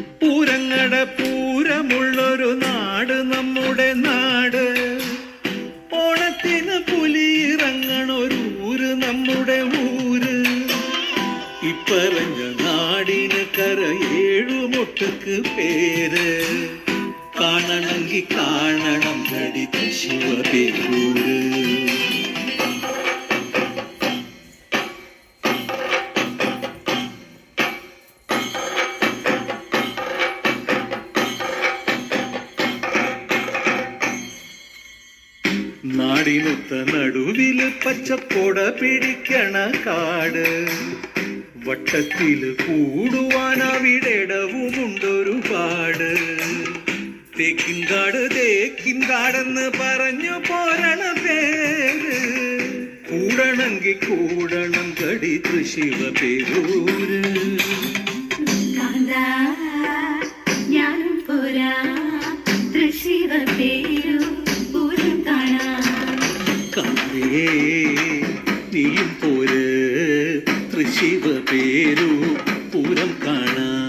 പൂരങ്ങട പൂരമുള്ളൊരു നാട് നമ്മുടെ നാട്. ഓണത്തിന് പുലിയിറങ്ങണൊരു ഊര് നമ്മുടെ ഊര്. ഇപ്പറഞ്ഞ നാടിന് കര ഏഴുമൊട്ടുക്ക് പേര്. കാണണമെങ്കിൽ കാണണം നടി ശിവപേരൂര്. നാടിനൊത്ത നടുവിൽ പച്ചക്കൊട പിടിക്കണ കാട്. വട്ടത്തിൽ കൂടുവാൻ അവിടെടവുമുണ്ടൊരുപാട് തേക്കിൻകാട് തേക്കിൻകാടെന്ന് പറഞ്ഞു പോരണ പേര്. കൂടണമെങ്കിൽ കൂടണം കടി ശിവ പേരൂര്. ഞാൻ ഞാനും പോരാ തൃശിവ പേരു പൂരം കാണാം കാവേ നീയും പോര് തൃശിവ പേരു പൂരം കാണാൻ.